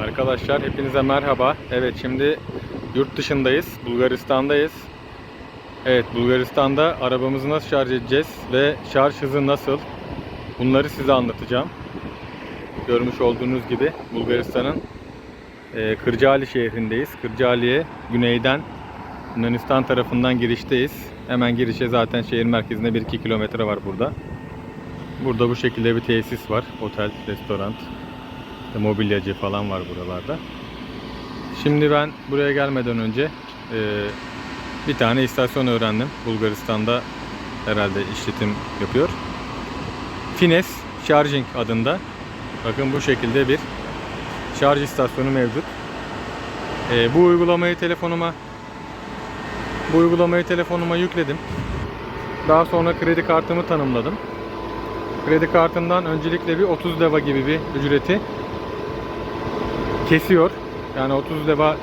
Arkadaşlar hepinize merhaba. Evet şimdi yurt dışındayız. Bulgaristan'dayız. Evet Bulgaristan'da arabamızı nasıl şarj edeceğiz ve şarj hızı nasıl? Bunları size anlatacağım. Görmüş olduğunuz gibi Bulgaristan'ın e, Kırcaali şehrindeyiz. Kırcaali'ye güneyden Yunanistan tarafından girişteyiz. Hemen girişe zaten şehir merkezinde 1-2 kilometre var burada. Burada bu şekilde bir tesis var. Otel, restoran, işte mobilyacı falan var buralarda. Şimdi ben buraya gelmeden önce e, bir tane istasyon öğrendim. Bulgaristan'da herhalde işletim yapıyor. Fines Charging adında. Bakın bu şekilde bir şarj istasyonu mevcut. E, bu uygulamayı telefonuma bu uygulamayı telefonuma yükledim. Daha sonra kredi kartımı tanımladım. Kredi kartından öncelikle bir 30 leva gibi bir ücreti kesiyor. Yani 30 leva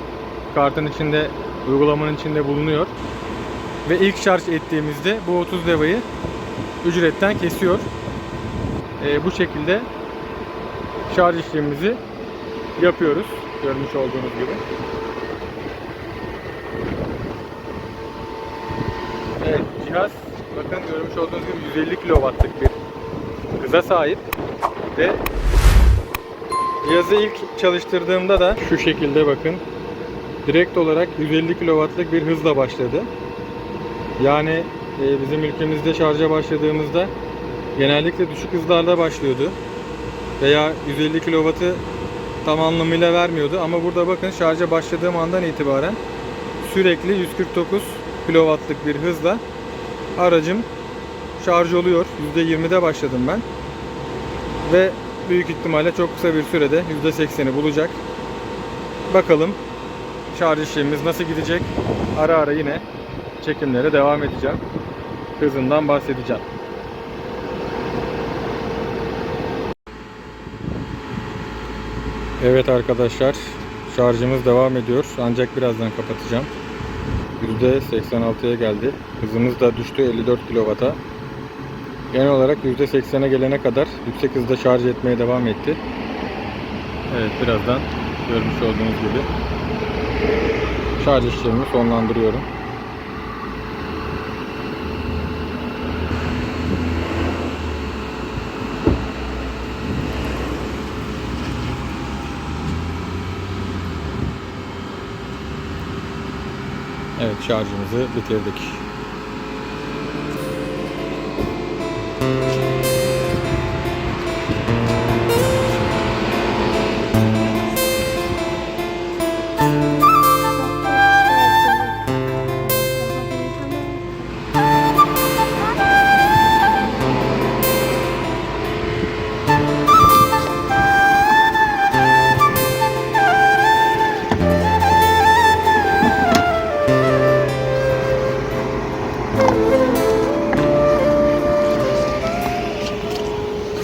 kartın içinde uygulamanın içinde bulunuyor. Ve ilk şarj ettiğimizde bu 30 levayı ücretten kesiyor. Ee, bu şekilde şarj işlemimizi yapıyoruz. Görmüş olduğunuz gibi. Evet cihaz bakın görmüş olduğunuz gibi 150 kW'lık bir hıza sahip ve cihazı ilk çalıştırdığımda da şu şekilde bakın direkt olarak 150 kW'lık bir hızla başladı. Yani e, bizim ülkemizde şarja başladığımızda genellikle düşük hızlarda başlıyordu. Veya 150 kW'ı tam anlamıyla vermiyordu ama burada bakın şarja başladığım andan itibaren sürekli 149 kW'lık bir hızla aracım şarj oluyor. %20'de başladım ben. Ve büyük ihtimalle çok kısa bir sürede %80'i bulacak. Bakalım şarj işlemimiz nasıl gidecek? Ara ara yine çekimlere devam edeceğim. Hızından bahsedeceğim. Evet arkadaşlar şarjımız devam ediyor. Ancak birazdan kapatacağım. %86'ya geldi. Hızımız da düştü 54 kW'a. Genel olarak %80'e gelene kadar yüksek hızda şarj etmeye devam etti. Evet birazdan görmüş olduğunuz gibi şarj işlemimi sonlandırıyorum. Evet şarjımızı bitirdik.